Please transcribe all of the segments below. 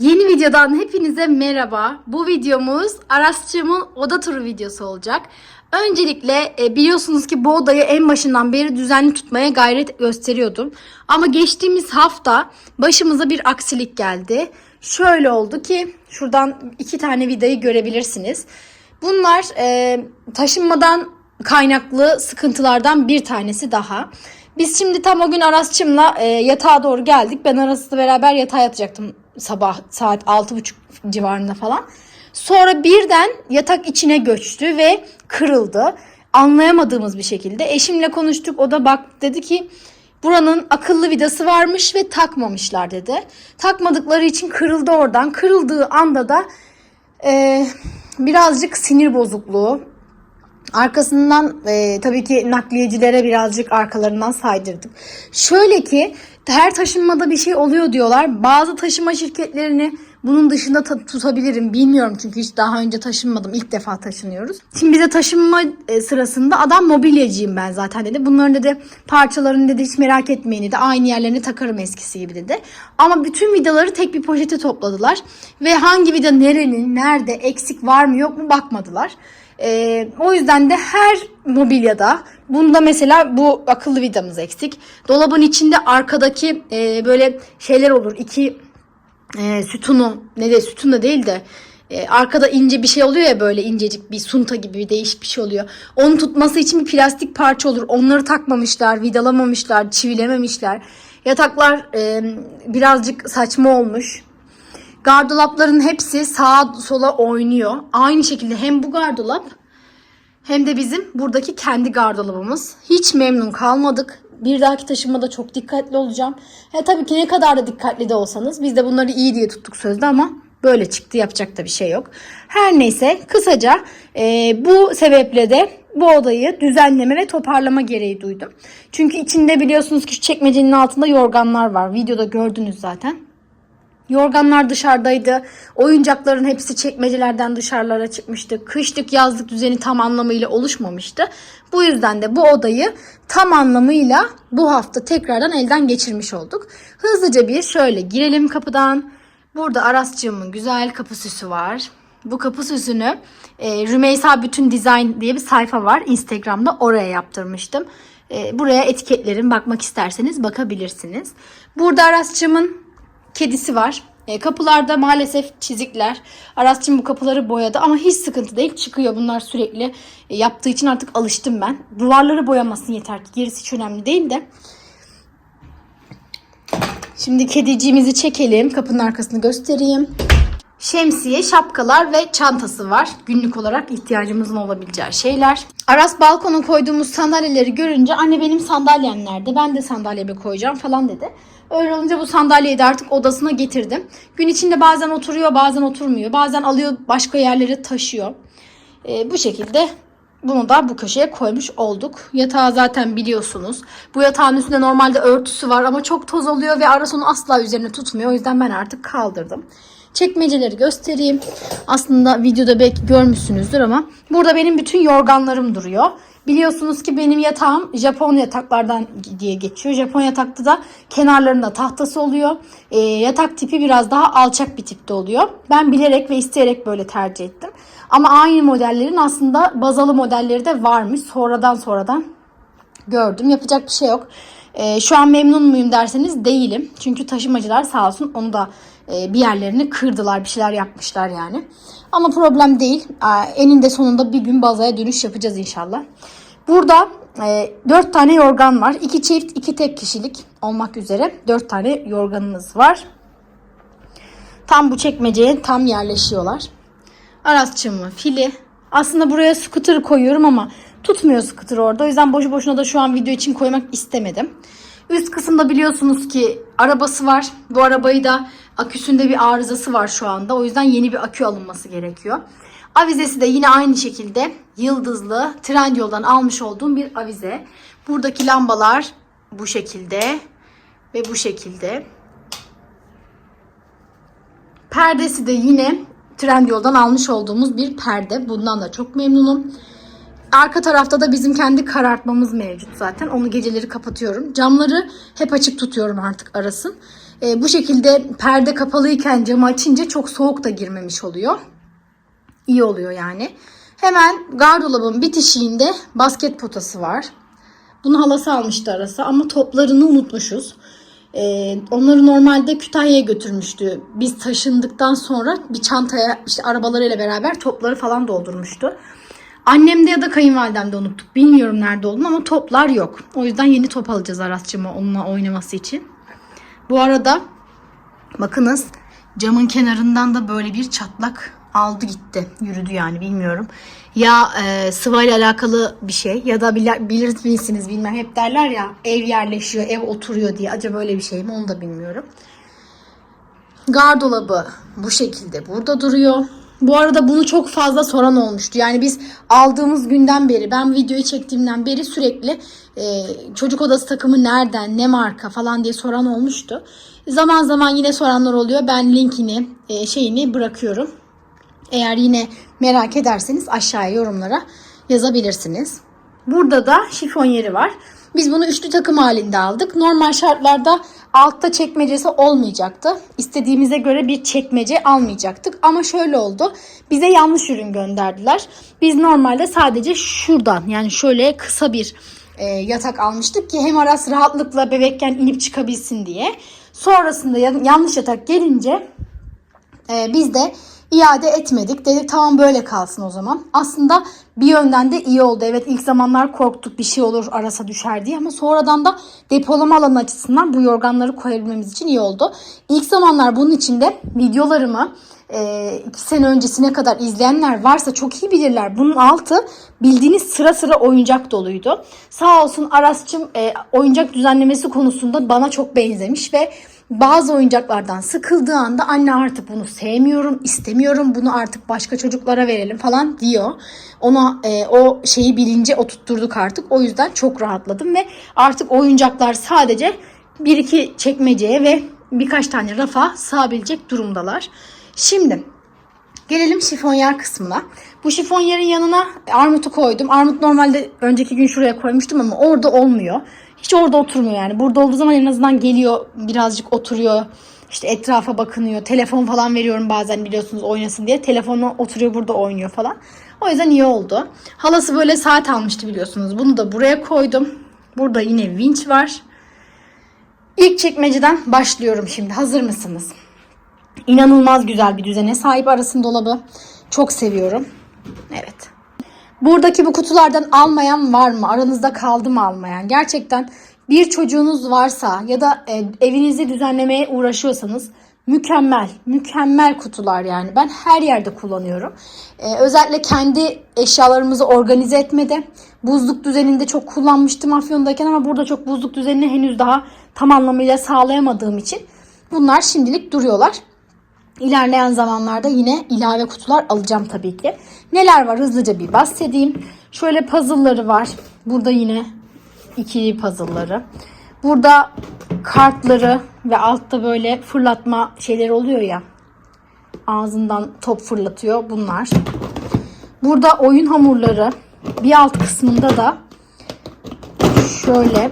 Yeni videodan hepinize merhaba. Bu videomuz Arasçığımın oda turu videosu olacak. Öncelikle e, biliyorsunuz ki bu odayı en başından beri düzenli tutmaya gayret gösteriyordum. Ama geçtiğimiz hafta başımıza bir aksilik geldi. Şöyle oldu ki şuradan iki tane vidayı görebilirsiniz. Bunlar e, taşınmadan kaynaklı sıkıntılardan bir tanesi daha. Biz şimdi tam o gün Aras'cığımla e, yatağa doğru geldik. Ben Aras'la beraber yatağa yatacaktım sabah saat 6.30 civarında falan. Sonra birden yatak içine göçtü ve kırıldı. Anlayamadığımız bir şekilde. Eşimle konuştuk. O da bak dedi ki buranın akıllı vidası varmış ve takmamışlar dedi. Takmadıkları için kırıldı oradan. Kırıldığı anda da e, birazcık sinir bozukluğu, Arkasından e, tabii ki nakliyecilere birazcık arkalarından saydırdık. Şöyle ki her taşınmada bir şey oluyor diyorlar. Bazı taşıma şirketlerini bunun dışında ta- tutabilirim. Bilmiyorum çünkü hiç daha önce taşınmadım. İlk defa taşınıyoruz. Şimdi bize taşınma e, sırasında adam mobilyacıyım ben zaten dedi. Bunların dedi parçalarını dedi hiç merak etmeyin dedi. Aynı yerlerine takarım eskisi gibi dedi. Ama bütün vidaları tek bir poşete topladılar. Ve hangi vida nerenin, nerede, eksik var mı yok mu bakmadılar. Ee, o yüzden de her mobilyada bunda mesela bu akıllı vidamız eksik. Dolabın içinde arkadaki e, böyle şeyler olur. iki e, sütunu ne de sütun da değil de e, arkada ince bir şey oluyor ya böyle incecik bir sunta gibi bir değişik bir şey oluyor. Onu tutması için bir plastik parça olur. Onları takmamışlar, vidalamamışlar, çivilememişler. Yataklar e, birazcık saçma olmuş. Gardolapların hepsi sağa sola oynuyor. Aynı şekilde hem bu gardolap hem de bizim buradaki kendi gardolabımız. Hiç memnun kalmadık. Bir dahaki taşınmada çok dikkatli olacağım. He tabii ki ne kadar da dikkatli de olsanız biz de bunları iyi diye tuttuk sözde ama böyle çıktı yapacak da bir şey yok. Her neyse kısaca e, bu sebeple de bu odayı düzenleme ve toparlama gereği duydum. Çünkü içinde biliyorsunuz ki çekmecenin altında yorganlar var. Videoda gördünüz zaten. Yorganlar dışarıdaydı. Oyuncakların hepsi çekmecelerden dışarılara çıkmıştı. Kışlık yazlık düzeni tam anlamıyla oluşmamıştı. Bu yüzden de bu odayı tam anlamıyla bu hafta tekrardan elden geçirmiş olduk. Hızlıca bir şöyle girelim kapıdan. Burada Arasçığımın güzel kapı süsü var. Bu kapı süsünü e, Rümeysa Bütün Design diye bir sayfa var. Instagram'da oraya yaptırmıştım. E, buraya etiketlerim bakmak isterseniz bakabilirsiniz. Burada Arasçığımın kedisi var. E, kapılarda maalesef çizikler. Arasçım bu kapıları boyadı ama hiç sıkıntı değil. Çıkıyor bunlar sürekli e, yaptığı için artık alıştım ben. Duvarları boyamasın yeter ki. Gerisi hiç önemli değil de. Şimdi kediciğimizi çekelim. Kapının arkasını göstereyim. Şemsiye, şapkalar ve çantası var. Günlük olarak ihtiyacımızın olabileceği şeyler. Aras balkona koyduğumuz sandalyeleri görünce anne benim sandalyem nerede? Ben de sandalyemi koyacağım falan dedi. Öyle olunca bu sandalyeyi de artık odasına getirdim. Gün içinde bazen oturuyor bazen oturmuyor. Bazen alıyor başka yerlere taşıyor. Ee, bu şekilde bunu da bu köşeye koymuş olduk. Yatağı zaten biliyorsunuz. Bu yatağın üstünde normalde örtüsü var ama çok toz oluyor ve Aras onu asla üzerine tutmuyor. O yüzden ben artık kaldırdım. Çekmeceleri göstereyim. Aslında videoda belki görmüşsünüzdür ama burada benim bütün yorganlarım duruyor. Biliyorsunuz ki benim yatağım Japon yataklardan diye geçiyor. Japon yatakta da kenarlarında tahtası oluyor. Ee, yatak tipi biraz daha alçak bir tipte oluyor. Ben bilerek ve isteyerek böyle tercih ettim. Ama aynı modellerin aslında bazalı modelleri de varmış. Sonradan sonradan gördüm. Yapacak bir şey yok. Ee, şu an memnun muyum derseniz değilim. Çünkü taşımacılar sağ olsun onu da e, bir yerlerini kırdılar. Bir şeyler yapmışlar yani. Ama problem değil. Ee, eninde sonunda bir gün bazaya dönüş yapacağız inşallah. Burada e, 4 tane yorgan var. 2 çift, 2 tek kişilik olmak üzere 4 tane yorganımız var. Tam bu çekmeceye tam yerleşiyorlar. Arasçığımın fili. Aslında buraya scooter koyuyorum ama tutmuyor scooter orada. O yüzden boşu boşuna da şu an video için koymak istemedim. Üst kısımda biliyorsunuz ki arabası var. Bu arabayı da aküsünde bir arızası var şu anda. O yüzden yeni bir akü alınması gerekiyor. Avizesi de yine aynı şekilde yıldızlı Trendyol'dan almış olduğum bir avize. Buradaki lambalar bu şekilde ve bu şekilde. Perdesi de yine Trendyol'dan almış olduğumuz bir perde. Bundan da çok memnunum. Arka tarafta da bizim kendi karartmamız mevcut zaten. Onu geceleri kapatıyorum. Camları hep açık tutuyorum artık arasın. e, bu şekilde perde kapalıyken camı açınca çok soğuk da girmemiş oluyor. İyi oluyor yani. Hemen gardırobun bitişiğinde basket potası var. Bunu halası almıştı arası ama toplarını unutmuşuz. Ee, onları normalde Kütahya'ya götürmüştü. Biz taşındıktan sonra bir çantaya işte arabalarıyla beraber topları falan doldurmuştu. Annemde ya da kayınvalidemde unuttuk. Bilmiyorum nerede olduğunu ama toplar yok. O yüzden yeni top alacağız Arasçıma onunla oynaması için. Bu arada bakınız camın kenarından da böyle bir çatlak aldı gitti. Yürüdü yani bilmiyorum. Ya e, sıvayla alakalı bir şey ya da bilir, bilir misiniz bilmem hep derler ya ev yerleşiyor, ev oturuyor diye. Acaba böyle bir şey mi onu da bilmiyorum. Gardolabı bu şekilde burada duruyor. Bu arada bunu çok fazla soran olmuştu. Yani biz aldığımız günden beri, ben videoyu çektiğimden beri sürekli e, çocuk odası takımı nereden, ne marka falan diye soran olmuştu. Zaman zaman yine soranlar oluyor. Ben linkini, e, şeyini bırakıyorum. Eğer yine merak ederseniz aşağıya yorumlara yazabilirsiniz. Burada da şifon yeri var. Biz bunu üçlü takım halinde aldık. Normal şartlarda altta çekmecesi olmayacaktı. İstediğimize göre bir çekmece almayacaktık. Ama şöyle oldu. Bize yanlış ürün gönderdiler. Biz normalde sadece şuradan yani şöyle kısa bir e, yatak almıştık ki hem Aras rahatlıkla bebekken inip çıkabilsin diye. Sonrasında yan- yanlış yatak gelince ee, biz de iade etmedik. Dedik tamam böyle kalsın o zaman. Aslında bir yönden de iyi oldu. Evet ilk zamanlar korktuk bir şey olur arasa düşer diye ama sonradan da depolama alanı açısından bu yorganları koyabilmemiz için iyi oldu. İlk zamanlar bunun içinde videolarımı e, iki sene öncesine kadar izleyenler varsa çok iyi bilirler. Bunun altı bildiğiniz sıra sıra oyuncak doluydu. Sağ olsun Aras'cığım e, oyuncak düzenlemesi konusunda bana çok benzemiş ve bazı oyuncaklardan sıkıldığı anda anne artık bunu sevmiyorum, istemiyorum, bunu artık başka çocuklara verelim falan diyor. Ona e, o şeyi bilince oturtturduk artık. O yüzden çok rahatladım ve artık oyuncaklar sadece bir iki çekmeceye ve birkaç tane rafa sığabilecek durumdalar. Şimdi Gelelim şifonyer kısmına. Bu şifonyerin yanına armutu koydum. Armut normalde önceki gün şuraya koymuştum ama orada olmuyor. Hiç orada oturmuyor yani. Burada olduğu zaman en azından geliyor birazcık oturuyor. İşte etrafa bakınıyor. Telefon falan veriyorum bazen biliyorsunuz oynasın diye. Telefonu oturuyor burada oynuyor falan. O yüzden iyi oldu. Halası böyle saat almıştı biliyorsunuz. Bunu da buraya koydum. Burada yine vinç var. İlk çekmeceden başlıyorum şimdi. Hazır mısınız? İnanılmaz güzel bir düzene sahip arasın dolabı. Çok seviyorum. Evet. Buradaki bu kutulardan almayan var mı? Aranızda kaldı mı almayan? Gerçekten bir çocuğunuz varsa ya da e, evinizi düzenlemeye uğraşıyorsanız mükemmel, mükemmel kutular yani. Ben her yerde kullanıyorum. E, özellikle kendi eşyalarımızı organize etmede buzluk düzeninde çok kullanmıştım Afyon'dayken ama burada çok buzluk düzenini henüz daha tam anlamıyla sağlayamadığım için bunlar şimdilik duruyorlar. İlerleyen zamanlarda yine ilave kutular alacağım tabii ki. Neler var hızlıca bir bahsedeyim. Şöyle puzzle'ları var. Burada yine ikili puzzle'ları. Burada kartları ve altta böyle fırlatma şeyleri oluyor ya. Ağzından top fırlatıyor bunlar. Burada oyun hamurları. Bir alt kısmında da şöyle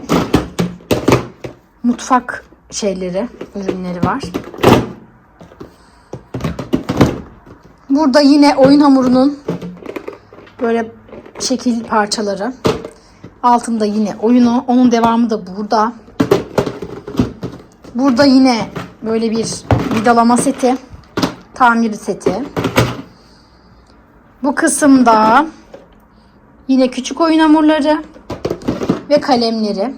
mutfak şeyleri, ürünleri var. Burada yine oyun hamurunun böyle şekil parçaları. Altında yine oyunu. Onun devamı da burada. Burada yine böyle bir vidalama seti. Tamir seti. Bu kısımda yine küçük oyun hamurları ve kalemleri.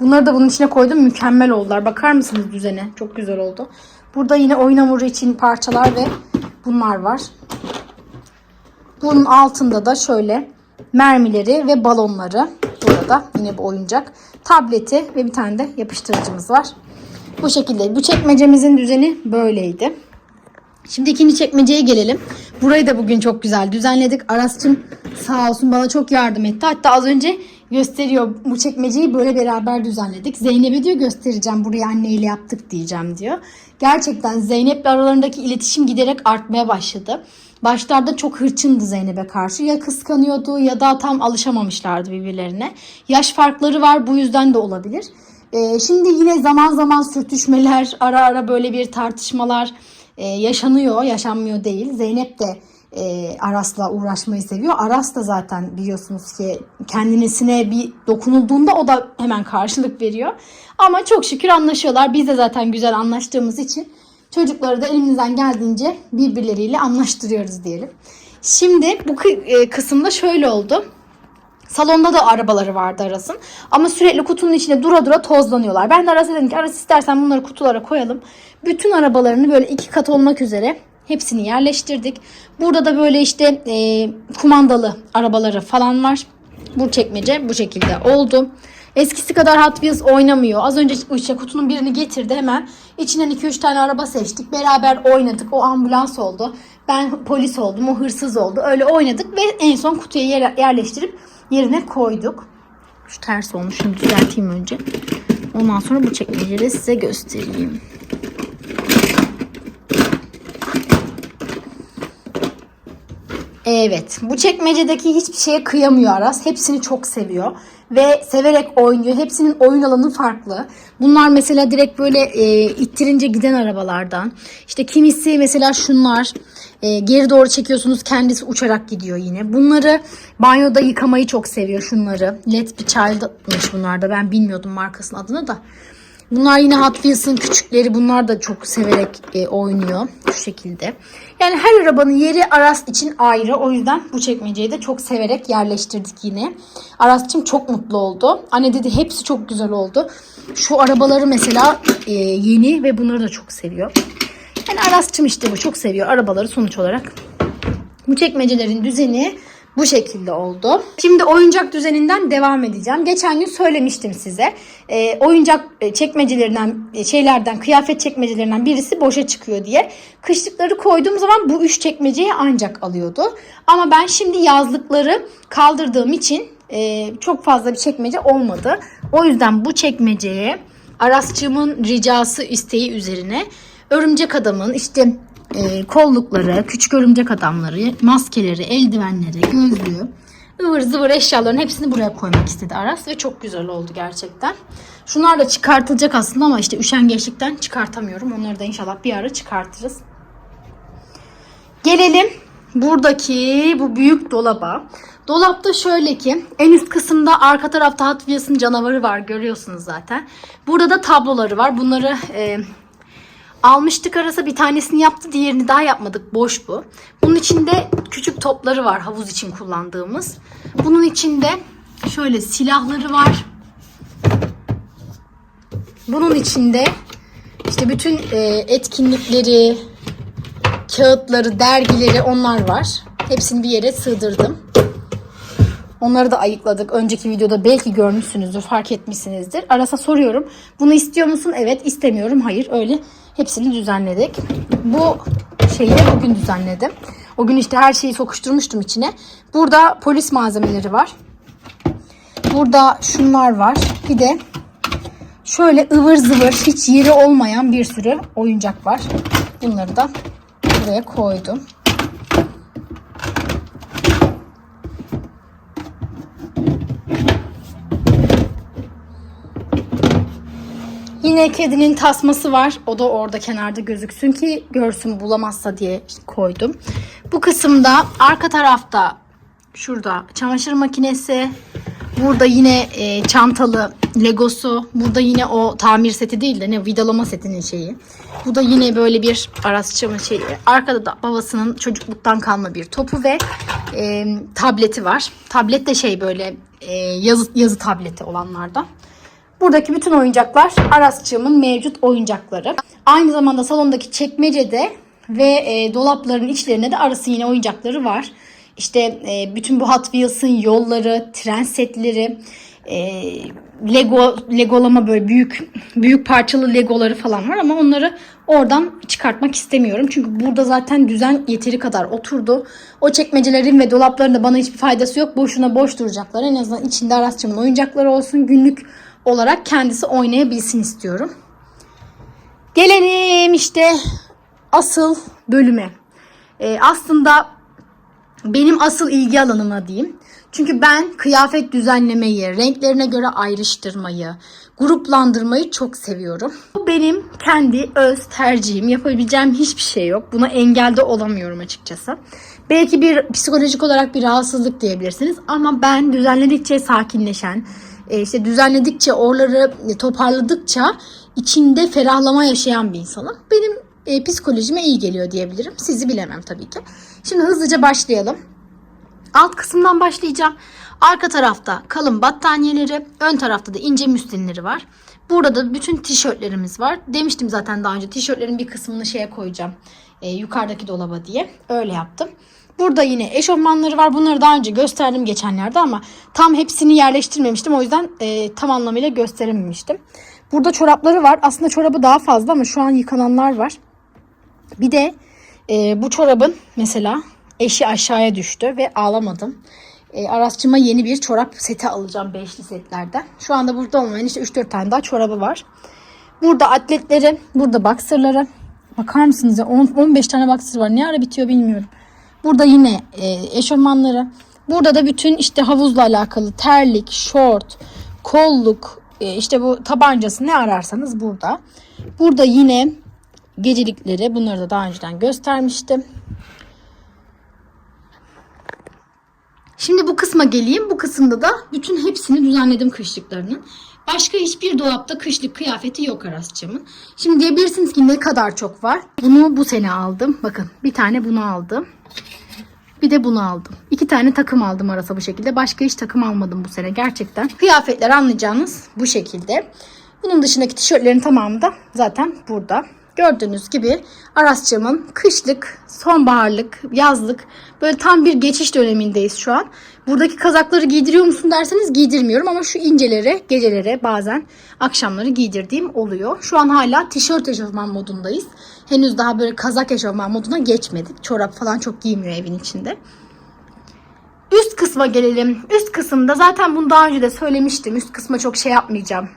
Bunları da bunun içine koydum. Mükemmel oldular. Bakar mısınız düzene? Çok güzel oldu. Burada yine oyun hamuru için parçalar ve bunlar var. Bunun altında da şöyle mermileri ve balonları. Burada yine bu oyuncak. Tableti ve bir tane de yapıştırıcımız var. Bu şekilde. Bu çekmecemizin düzeni böyleydi. Şimdi ikinci çekmeceye gelelim. Burayı da bugün çok güzel düzenledik. Aras'cığım sağ olsun bana çok yardım etti. Hatta az önce gösteriyor bu çekmeceyi böyle beraber düzenledik. Zeynep'e diyor göstereceğim burayı anneyle yaptık diyeceğim diyor. Gerçekten Zeynep'le aralarındaki iletişim giderek artmaya başladı. Başlarda çok hırçındı Zeynep'e karşı. Ya kıskanıyordu ya da tam alışamamışlardı birbirlerine. Yaş farkları var bu yüzden de olabilir. Ee, şimdi yine zaman zaman sürtüşmeler, ara ara böyle bir tartışmalar e, yaşanıyor, yaşanmıyor değil. Zeynep de e, Aras'la uğraşmayı seviyor. Aras da zaten biliyorsunuz ki kendisine bir dokunulduğunda o da hemen karşılık veriyor. Ama çok şükür anlaşıyorlar. Biz de zaten güzel anlaştığımız için çocukları da elimizden geldiğince birbirleriyle anlaştırıyoruz diyelim. Şimdi bu e, kısımda şöyle oldu. Salonda da arabaları vardı Aras'ın. Ama sürekli kutunun içinde dura dura tozlanıyorlar. Ben de Aras'a dedim ki Aras istersen bunları kutulara koyalım. Bütün arabalarını böyle iki kat olmak üzere hepsini yerleştirdik. Burada da böyle işte e, kumandalı arabaları falan var. Bu çekmece bu şekilde oldu. Eskisi kadar Hot Wheels oynamıyor. Az önce işte kutunun birini getirdi hemen. İçinden 2-3 tane araba seçtik. Beraber oynadık. O ambulans oldu. Ben polis oldum. O hırsız oldu. Öyle oynadık ve en son kutuya yer- yerleştirip yerine koyduk. Şu ters olmuş. Şunu düzelteyim önce. Ondan sonra bu çekmeceyi de size göstereyim. Evet. Bu çekmecedeki hiçbir şeye kıyamıyor Aras. Hepsini çok seviyor. Ve severek oynuyor. Hepsinin oyun alanı farklı. Bunlar mesela direkt böyle e, ittirince giden arabalardan. İşte kimisi mesela şunlar. E, geri doğru çekiyorsunuz kendisi uçarak gidiyor yine. Bunları banyoda yıkamayı çok seviyor şunları. Let bir Child'mış bunlar da. Ben bilmiyordum markasının adını da. Bunlar yine Hot Wheels'ın küçükleri. Bunlar da çok severek e, oynuyor şu şekilde. Yani her arabanın yeri Aras için ayrı. O yüzden bu çekmeceyi de çok severek yerleştirdik yine. Aras'cığım çok mutlu oldu. Anne dedi hepsi çok güzel oldu. Şu arabaları mesela e, yeni ve bunları da çok seviyor. Yani Aras'cığım işte bu çok seviyor arabaları sonuç olarak. Bu çekmecelerin düzeni bu şekilde oldu. Şimdi oyuncak düzeninden devam edeceğim. Geçen gün söylemiştim size. Ee, oyuncak e, çekmecelerinden, e, şeylerden, kıyafet çekmecelerinden birisi boşa çıkıyor diye. Kışlıkları koyduğum zaman bu üç çekmeceyi ancak alıyordu. Ama ben şimdi yazlıkları kaldırdığım için e, çok fazla bir çekmece olmadı. O yüzden bu çekmeceye Arasçığımın ricası isteği üzerine örümcek adamın işte e, kollukları, küçük örümcek adamları, maskeleri, eldivenleri, gözlüğü, ıvır zıvır eşyaların hepsini buraya koymak istedi Aras ve çok güzel oldu gerçekten. Şunlar da çıkartılacak aslında ama işte üşengeçlikten çıkartamıyorum. Onları da inşallah bir ara çıkartırız. Gelelim buradaki bu büyük dolaba. Dolapta şöyle ki en üst kısımda arka tarafta Hot canavarı var görüyorsunuz zaten. Burada da tabloları var. Bunları e, almıştık arasa bir tanesini yaptı diğerini daha yapmadık boş bu. Bunun içinde küçük topları var havuz için kullandığımız. Bunun içinde şöyle silahları var. Bunun içinde işte bütün e, etkinlikleri, kağıtları, dergileri onlar var. Hepsini bir yere sığdırdım. Onları da ayıkladık. Önceki videoda belki görmüşsünüzdür, fark etmişsinizdir. Aras'a soruyorum. Bunu istiyor musun? Evet, istemiyorum. Hayır, öyle. Hepsini düzenledik. Bu şeyi bugün düzenledim. O gün işte her şeyi sokuşturmuştum içine. Burada polis malzemeleri var. Burada şunlar var. Bir de şöyle ıvır zıvır hiç yeri olmayan bir sürü oyuncak var. Bunları da buraya koydum. Yine kedinin tasması var. O da orada kenarda gözüksün ki görsün bulamazsa diye koydum. Bu kısımda arka tarafta şurada çamaşır makinesi. Burada yine e, çantalı legosu. Burada yine o tamir seti değil de ne vidalama setinin şeyi. Bu da yine böyle bir arasçama şeyi. Arkada da babasının çocukluktan kalma bir topu ve e, tableti var. Tablet de şey böyle e, yazı, yazı tableti olanlardan. Buradaki bütün oyuncaklar Arasçığımın mevcut oyuncakları. Aynı zamanda salondaki çekmecede ve e, dolapların içlerinde de arası yine oyuncakları var. İşte e, bütün bu Hot Wheels'ın yolları, tren setleri, e, Lego Legolama böyle büyük büyük parçalı Legoları falan var ama onları oradan çıkartmak istemiyorum. Çünkü burada zaten düzen yeteri kadar oturdu. O çekmecelerin ve dolapların da bana hiçbir faydası yok. Boşuna boş duracaklar. En azından içinde Arasçımın oyuncakları olsun. Günlük olarak kendisi oynayabilsin istiyorum. Gelelim işte asıl bölüme. Ee, aslında benim asıl ilgi alanıma diyeyim. Çünkü ben kıyafet düzenlemeyi, renklerine göre ayrıştırmayı, gruplandırmayı çok seviyorum. Bu benim kendi öz tercihim. Yapabileceğim hiçbir şey yok. Buna engelde olamıyorum açıkçası. Belki bir psikolojik olarak bir rahatsızlık diyebilirsiniz ama ben düzenledikçe sakinleşen, e, işte düzenledikçe oraları toparladıkça içinde ferahlama yaşayan bir insanım. Benim e, psikolojime iyi geliyor diyebilirim. Sizi bilemem tabii ki. Şimdi hızlıca başlayalım. Alt kısımdan başlayacağım. Arka tarafta kalın battaniyeleri, ön tarafta da ince müslinleri var. Burada da bütün tişörtlerimiz var. Demiştim zaten daha önce tişörtlerin bir kısmını şeye koyacağım. e, yukarıdaki dolaba diye. Öyle yaptım. Burada yine eşofmanları var. Bunları daha önce gösterdim geçenlerde ama tam hepsini yerleştirmemiştim. O yüzden e, tam anlamıyla gösterememiştim. Burada çorapları var. Aslında çorabı daha fazla ama şu an yıkananlar var. Bir de e, bu çorabın mesela eşi aşağıya düştü ve ağlamadım. E, Arasçıma yeni bir çorap seti alacağım beşli setlerden. Şu anda burada olmayan işte 3-4 tane daha çorabı var. Burada atletleri, burada boxerları. Bakar mısınız ya 10, 15 tane boxer var. Ne ara bitiyor bilmiyorum. Burada yine e, eşofmanları. Burada da bütün işte havuzla alakalı terlik, şort, kolluk, e, işte bu tabancası ne ararsanız burada. Burada yine gecelikleri bunları da daha önceden göstermiştim. Şimdi bu kısma geleyim. Bu kısımda da bütün hepsini düzenledim kışlıklarının. Başka hiçbir dolapta kışlık kıyafeti yok Arasçımın. Şimdi diyebilirsiniz ki ne kadar çok var. Bunu bu sene aldım. Bakın bir tane bunu aldım. Bir de bunu aldım. İki tane takım aldım arasa bu şekilde. Başka hiç takım almadım bu sene gerçekten. Kıyafetler anlayacağınız bu şekilde. Bunun dışındaki tişörtlerin tamamı da zaten burada. Gördüğünüz gibi Arasçam'ın kışlık, sonbaharlık, yazlık böyle tam bir geçiş dönemindeyiz şu an. Buradaki kazakları giydiriyor musun derseniz giydirmiyorum ama şu incelere, gecelere bazen akşamları giydirdiğim oluyor. Şu an hala tişört eşofman modundayız. Henüz daha böyle kazak eşofman moduna geçmedik. Çorap falan çok giymiyor evin içinde. Üst kısma gelelim. Üst kısımda zaten bunu daha önce de söylemiştim. Üst kısma çok şey yapmayacağım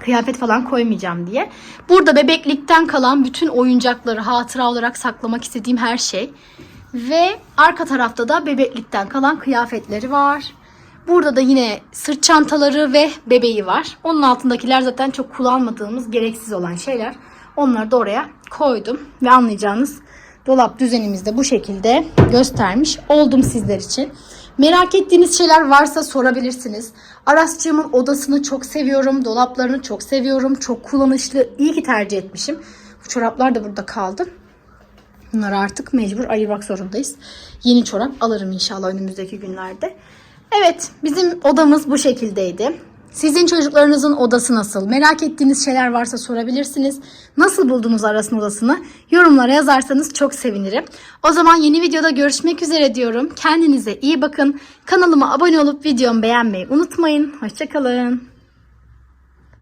kıyafet falan koymayacağım diye. Burada bebeklikten kalan bütün oyuncakları hatıra olarak saklamak istediğim her şey. Ve arka tarafta da bebeklikten kalan kıyafetleri var. Burada da yine sırt çantaları ve bebeği var. Onun altındakiler zaten çok kullanmadığımız gereksiz olan şeyler. Onları da oraya koydum. Ve anlayacağınız dolap düzenimizde bu şekilde göstermiş oldum sizler için. Merak ettiğiniz şeyler varsa sorabilirsiniz. Arasçığımın odasını çok seviyorum. Dolaplarını çok seviyorum. Çok kullanışlı. İyi ki tercih etmişim. Bu çoraplar da burada kaldı. Bunları artık mecbur ayırmak zorundayız. Yeni çorap alırım inşallah önümüzdeki günlerde. Evet bizim odamız bu şekildeydi. Sizin çocuklarınızın odası nasıl? Merak ettiğiniz şeyler varsa sorabilirsiniz. Nasıl buldunuz Aras'ın odasını? Yorumlara yazarsanız çok sevinirim. O zaman yeni videoda görüşmek üzere diyorum. Kendinize iyi bakın. Kanalıma abone olup videomu beğenmeyi unutmayın. Hoşçakalın.